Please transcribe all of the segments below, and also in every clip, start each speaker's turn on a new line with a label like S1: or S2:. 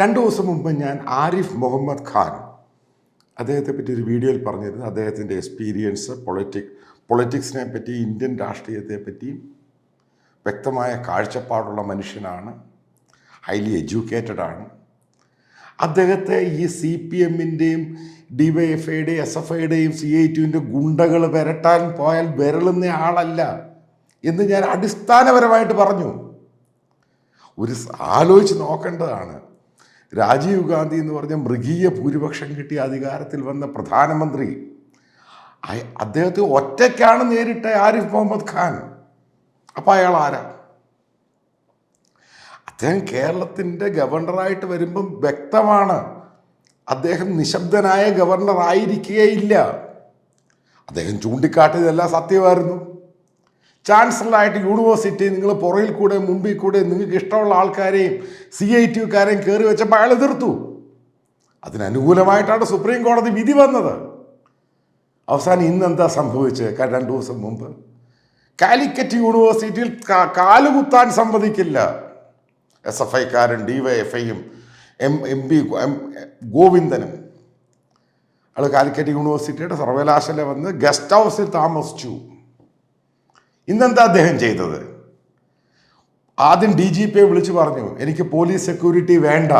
S1: രണ്ട് ദിവസം മുമ്പ് ഞാൻ ആരിഫ് മുഹമ്മദ് ഖാൻ അദ്ദേഹത്തെ പറ്റി ഒരു വീഡിയോയിൽ പറഞ്ഞിരുന്നു. അദ്ദേഹത്തിന്റെ എക്സ്പീരിയൻസ് പൊളിറ്റിക് പൊളിറ്റിക്സിനെ പറ്റി ഇന്ത്യൻ രാഷ്ട്രീയത്തെ പറ്റിയും വ്യക്തമായ കാഴ്ചപ്പാടുള്ള മനുഷ്യനാണ്. ഹൈലി എഡ്യൂക്കേറ്റഡ് ആണ്. അദ്ദേഹത്തെ ഈ സി പി എമ്മിന്റെയും ഡി വൈ എഫ് ഐയുടെയും എസ് എഫ് ഐയുടെയും സി ഐ ടിന്റെ ഗുണ്ടകൾ വരട്ടാൻ പോയാൽ വിരളുന്ന ആളല്ല എന്ന് ഞാൻ അടിസ്ഥാനപരമായിട്ട് പറഞ്ഞു. ഒരു ആലോചിച്ച് നോക്കേണ്ടതാണ്. രാജീവ് ഗാന്ധി എന്ന് പറഞ്ഞ മൃഗീയ ഭൂരിപക്ഷം കിട്ടിയ അധികാരത്തിൽ വന്ന പ്രധാനമന്ത്രി അദ്ദേഹത്തെ ഒറ്റയ്ക്കാണ് നേരിട്ട ആരിഫ് മുഹമ്മദ് ഖാൻ. അപ്പം അയാൾ ആരാ? അദ്ദേഹം കേരളത്തിന്റെ ഗവർണറായിട്ട് വരുമ്പം വ്യക്തമാണ്. അദ്ദേഹം നിശബ്ദനായ ഗവർണർ ആയിരിക്കുകയില്ല അദ്ദേഹം ചൂണ്ടിക്കാട്ടിയതെല്ലാം സത്യമായിരുന്നു. ചാൻസലറായിട്ട് യൂണിവേഴ്സിറ്റി നിങ്ങൾ പുറയിൽ കൂടെ മുമ്പിൽ കൂടെ നിങ്ങൾക്ക് ഇഷ്ടമുള്ള ആൾക്കാരെയും സി ഐ ടി യുക്കാരെയും കയറി വെച്ചപ്പോൾ അയാൾ എതിർത്തു. അതിനനുകൂലമായിട്ടാണ് സുപ്രീം കോടതി വിധി വന്നത്. അവസാനം ഇന്ന് എന്താ സംഭവിച്ചത് രണ്ട് ദിവസം മുമ്പ്. കാലിക്കറ്റ് യൂണിവേഴ്സിറ്റിയിൽ കാലുകുത്താൻ സമ്മതിക്കില്ല. എസ് എഫ് ഐക്കാരും ഡി വൈ എഫ് ഐയും എം എം പി എം ഗോവിന്ദനും. അയാൾ കാലിക്കറ്റ് യൂണിവേഴ്സിറ്റിയുടെ സർവകലാശാല വന്ന് ഗസ്റ്റ് ഹൗസിൽ താമസിച്ചു. ഇന്നെന്താ അദ്ദേഹം ചെയ്തത്? ആദ്യം ഡി ജി പിയെ വിളിച്ചു പറഞ്ഞു എനിക്ക് പോലീസ് സെക്യൂരിറ്റി വേണ്ട.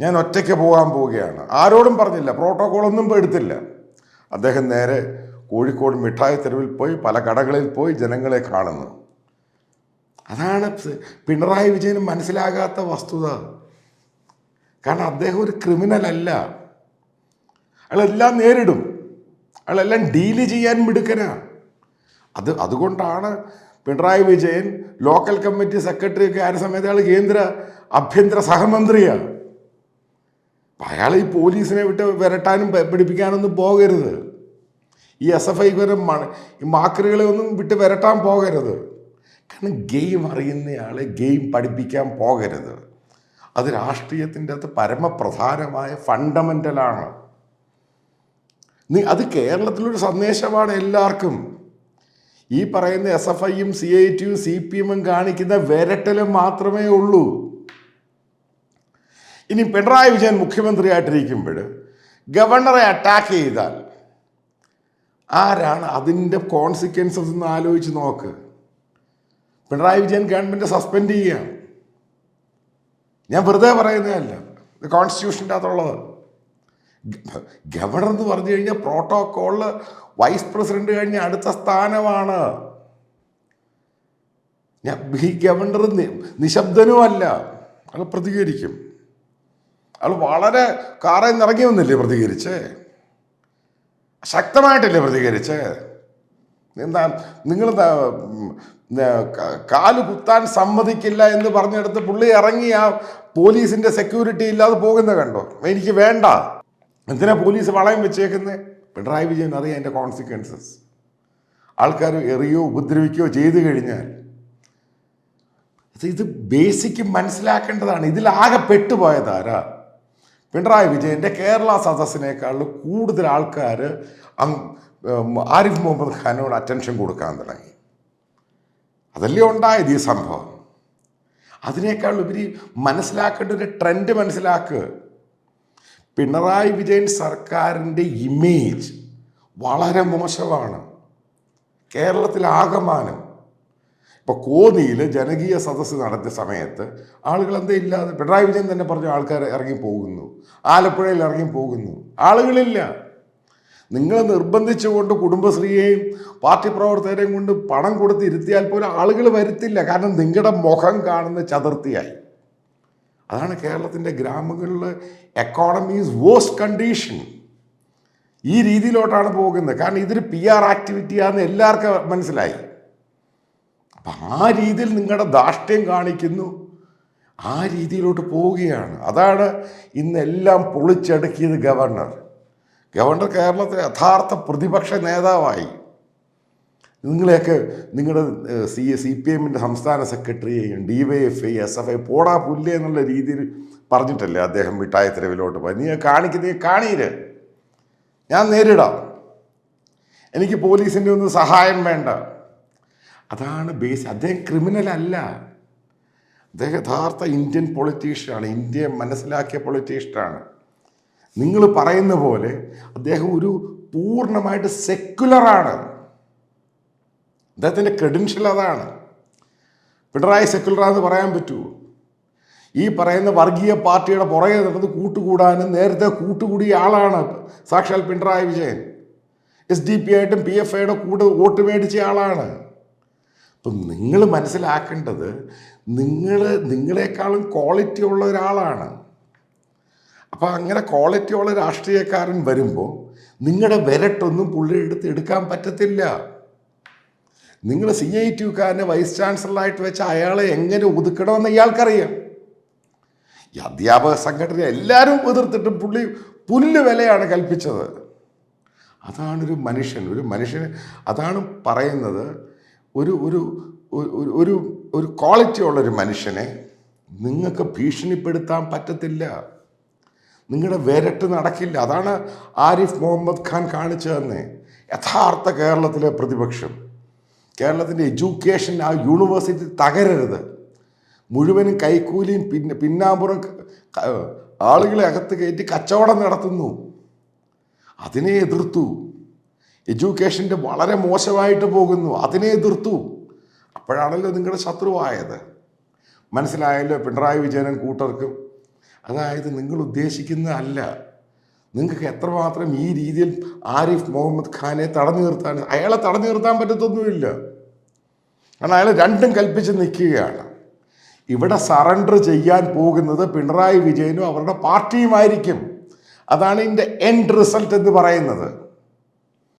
S1: ഞാൻ ഒറ്റയ്ക്ക് പോകാൻ പോവുകയാണ്. ആരോടും പറഞ്ഞില്ല പ്രോട്ടോകോളൊന്നും എടുത്തില്ല. അദ്ദേഹം നേരെ കോഴിക്കോട് മിഠായി തെരുവിൽ പോയി പല കടകളിൽ പോയി ജനങ്ങളെ കാണുന്നു. അതാണ് പിണറായി വിജയന് മനസ്സിലാകാത്ത വസ്തുത. കാരണം അദ്ദേഹം ഒരു ക്രിമിനൽ അല്ല. അയാളെല്ലാം നേരിടും. അയാളെല്ലാം ഡീൽ ചെയ്യാൻ മിടുക്കനാ. അത് അതുകൊണ്ടാണ് Pinarayi Vijayan local committee secretary ഒക്കെ ആയ സമയത്ത് അയാൾ കേന്ദ്ര ആഭ്യന്തര സഹമന്ത്രിയാണ് അപ്പം അയാൾ ഈ പോലീസിനെ വിട്ട് വരട്ടാനും പിടിപ്പിക്കാനൊന്നും പോകരുത്. ഈ എസ് എഫ് ഐക്കാരെ ഈ മാക്കറുകളെ ഒന്നും വിട്ട് വരട്ടാൻ പോകരുത്. കാരണം ഗെയിം അറിയുന്നയാളെ ഗെയിം പഠിപ്പിക്കാൻ പോകരുത്. അത് രാഷ്ട്രീയത്തിന്റെ അകത്ത് പരമപ്രധാനമായ ഫണ്ടമെന്റലാണ് അത് കേരളത്തിലൊരു സന്ദേശമാണ് എല്ലാവർക്കും. ഈ പറയുന്ന എസ് എഫ് ഐയും സി ഐ ടിയും സി പി എമ്മും കാണിക്കുന്ന വിരട്ടലും മാത്രമേ ഉള്ളൂ. ഇനി പിണറായി വിജയൻ മുഖ്യമന്ത്രിയായിട്ടിരിക്കുമ്പോൾ ഗവർണറെ അറ്റാക്ക് ചെയ്താൽ ആരാണ് അതിന്റെ കോൺസിക്വൻസസ് എന്ന് ആലോചിച്ച് നോക്ക്. പിണറായി വിജയൻ ഗവൺമെന്റ് സസ്പെൻഡ് ചെയ്യുകയാണ്. ഞാൻ വെറുതെ പറയുന്നതല്ല. കോൺസ്റ്റിറ്റ്യൂഷന്റെ അകത്തുള്ളത്. ഗവർണർ എന്ന് പറഞ്ഞു കഴിഞ്ഞാൽ പ്രോട്ടോക്കോളിൽ വൈസ് പ്രസിഡന്റ് കഴിഞ്ഞ അടുത്ത സ്ഥാനമാണ് ഞാൻ ഈ ഗവർണർ നിശബ്ദനുമല്ല അയാൾ പ്രതികരിക്കും അയാൾ വളരെ കാറിൽ ഇറങ്ങി വന്നില്ലേ പ്രതികരിച്ച് ശക്തമായിട്ടല്ലേ പ്രതികരിച്ച് എന്താ നിങ്ങൾ കാൽ കുത്താൻ സമ്മതിക്കില്ല എന്ന് പറഞ്ഞെടുത്ത് പുള്ളി ഇറങ്ങി ആ പോലീസിന്റെ സെക്യൂരിറ്റി ഇല്ലാതെ പോകുന്ന കണ്ടോ എനിക്ക് വേണ്ട എന്തിനാ പോലീസ് വളയം വെച്ചേക്കുന്നത് പിണറായി വിജയൻ അറിയാം അതിന്റെ കോൺസിക്വൻസസ് ആൾക്കാർ എറിയോ ഉപദ്രവിക്കുകയോ ചെയ്തു കഴിഞ്ഞാൽ. ഇത് ബേസിക്ക് ബേസിക് മനസ്സിലാക്കേണ്ടതാണ്. ഇതിലാകെ പെട്ടുപോയതാരാ പിണറായി വിജയന്റെ കേരള സദസ്സിനേക്കാൾ കൂടുതൽ ആൾക്കാർ ആരിഫ് മുഹമ്മദ് ഖാനോട് അറ്റൻഷൻ കൊടുക്കാൻ തുടങ്ങി. അതല്ലേ ഉണ്ടായത് ഈ സംഭവം? അതിനേക്കാൾ ഉപരി മനസ്സിലാക്കേണ്ട ഒരു ട്രെൻഡ് മനസ്സിലാക്കുക പിണറായി വിജയൻ സർക്കാരിന്റെ ഇമേജ് വളരെ മോശമാണ്. കേരളത്തിൽ ആകമാനം. ഇപ്പോൾ കോന്നിയിൽ ജനകീയ സദസ്സ് നടത്തിയ സമയത്ത് ആളുകൾ എന്തേ ഇല്ലാതെ പിണറായി വിജയൻ തന്നെ പറഞ്ഞ ആൾക്കാർ ഇറങ്ങി പോകുന്നു. ആലപ്പുഴയിൽ ഇറങ്ങി പോകുന്നു. ആളുകളില്ല. നിങ്ങൾ നിർബന്ധിച്ചുകൊണ്ട് കുടുംബശ്രീയെയും പാർട്ടി പ്രവർത്തകരെയും കൊണ്ട് പണം കൊടുത്ത് ഇരുത്തിയാൽ പോലും ആളുകൾ വരുത്തില്ല. കാരണം നിങ്ങളുടെ മുഖം കാണുന്ന ചതുർത്ഥിയായി. അതാണ് കേരളത്തിന്റെ ഗ്രാമങ്ങളിൽ എക്കോണമി ഈസ് വേഴ്സ്റ്റ് കണ്ടീഷൻ ഈ രീതിയിലോട്ടാണ് പോകുന്നത്. കാരണം ഇതൊരു പി ആർ ആക്ടിവിറ്റിയാണെന്ന് എല്ലാവർക്കും മനസ്സിലായി. അപ്പം ആ രീതിയിൽ നിങ്ങളുടെ ധാർഷ്ട്യം കാണിക്കുന്നു. ആ രീതിയിലോട്ട് പോവുകയാണ്. അതാണ് ഇന്നെല്ലാം പൊളിച്ചടുക്കിയത് ഗവർണർ. ഗവർണർ കേരളത്തിലെ യഥാർത്ഥ പ്രതിപക്ഷ നേതാവായി. നിങ്ങളെയൊക്കെ നിങ്ങളുടെ സി സി പി എമ്മിന്റെ സംസ്ഥാന സെക്രട്ടറിയെയും D Y F I S F I പോടാ പുല്ലേ എന്നുള്ള രീതിയിൽ പറഞ്ഞിട്ടല്ലേ അദ്ദേഹം മിഠായ തെരുവിലോട്ട് പോയി നീ കാണിക്കുന്ന കാണീര് ഞാൻ നേരിടാം. എനിക്ക് പോലീസിന്റെ ഒന്നും സഹായം വേണ്ട. അതാണ് ബേസ് അദ്ദേഹം ക്രിമിനൽ അല്ല. അദ്ദേഹം യഥാർത്ഥ ഇന്ത്യൻ പൊളിറ്റീഷ്യനാണ് ഇന്ത്യയെ മനസ്സിലാക്കിയ പൊളിറ്റീഷ്യനാണ് നിങ്ങൾ പറയുന്ന പോലെ അദ്ദേഹം ഒരു പൂർണമായിട്ട് സെക്കുലറാണ് അദ്ദേഹത്തിന്റെ ക്രെഡൻഷ്യൽ അതാണ്. പിണറായി സെക്കുലറാന്ന് പറയാൻ പറ്റുമോ? ഈ പറയുന്ന വർഗീയ പാർട്ടിയുടെ പുറകെ നടന്ന് കൂട്ടുകൂടാനും നേരത്തെ കൂട്ടുകൂടിയ ആളാണ് സാക്ഷാൽ Pinarayi Vijayan. S D P ആയിട്ടും പി എഫ് ഐയുടെ കൂടെ വോട്ട് മേടിച്ച ആളാണ്. അപ്പം നിങ്ങൾ മനസ്സിലാക്കേണ്ടത് നിങ്ങൾ നിങ്ങളെക്കാളും ക്വാളിറ്റി ഉള്ള ഒരാളാണ്. അപ്പോൾ അങ്ങനെ ക്വാളിറ്റി ഉള്ള രാഷ്ട്രീയക്കാരൻ വരുമ്പോൾ നിങ്ങളുടെ വിരട്ടൊന്നും പുള്ളി എടുത്ത് എടുക്കാൻ പറ്റത്തില്ല. നിങ്ങൾ സി ഐ ടിക്കാരനെ വൈസ് ചാൻസലറായിട്ട് വെച്ച അയാളെ എങ്ങനെ ഒതുക്കണമെന്ന് ഇയാൾക്കറിയാം. ഈ അധ്യാപക സംഘടന എല്ലാവരും എതിർത്തിട്ടും പുള്ളി പുല്ല് വിലയാണ് കൽപ്പിച്ചത്. അതാണൊരു മനുഷ്യൻ ഒരു മനുഷ്യന് അതാണ് പറയുന്നത് ഒരു ഒരു ഒരു- ഒരു ക്വാളിറ്റി ഉള്ളൊരു മനുഷ്യനെ നിങ്ങൾക്ക് ഭീഷണിപ്പെടുത്താൻ പറ്റത്തില്ല. നിങ്ങളുടെ വിരട്ട് നടക്കില്ല. അതാണ് ആരിഫ് മുഹമ്മദ് ഖാൻ കാണിച്ചു തന്നെ യഥാർത്ഥ കേരളത്തിലെ പ്രതിപക്ഷം. കേരളത്തിന്റെ എഡ്യൂക്കേഷൻ ആ യൂണിവേഴ്സിറ്റി തകരരുത്. മുഴുവനും കൈക്കൂലിയും പിന്നെ പിന്നാമ്പുറം ആളുകളെ അകത്ത് കയറ്റി കച്ചവടം നടത്തുന്നു. അതിനെ എതിർത്തു. എഡ്യൂക്കേഷന്റെ വളരെ മോശമായിട്ട് പോകുന്നു. അതിനെ എതിർത്തു. അപ്പോഴാണല്ലോ നിങ്ങളുടെ ശത്രുവായത്. മനസ്സിലായല്ലോ പിണറായി വിജയനും കൂട്ടർക്കും. അതായത് നിങ്ങൾ ഉദ്ദേശിക്കുന്ന അല്ല. നിങ്ങൾക്ക് എത്രമാത്രം ഈ രീതിയിൽ ആരിഫ് മുഹമ്മദ് ഖാനെ തടഞ്ഞു നിർത്താൻ അയാളെ തടഞ്ഞു നിർത്താൻ പറ്റത്തൊന്നുമില്ല. കാരണം അയാൾ രണ്ടും കൽപ്പിച്ച് നിൽക്കുകയാണ്. ഇവിടെ സറണ്ടർ ചെയ്യാൻ പോകുന്നത് പിണറായി വിജയനും അവരുടെ പാർട്ടിയുമായിരിക്കും. അതാണ് ഇതിന്റെ എൻഡ് റിസൾട്ട് എന്ന് പറയുന്നത്.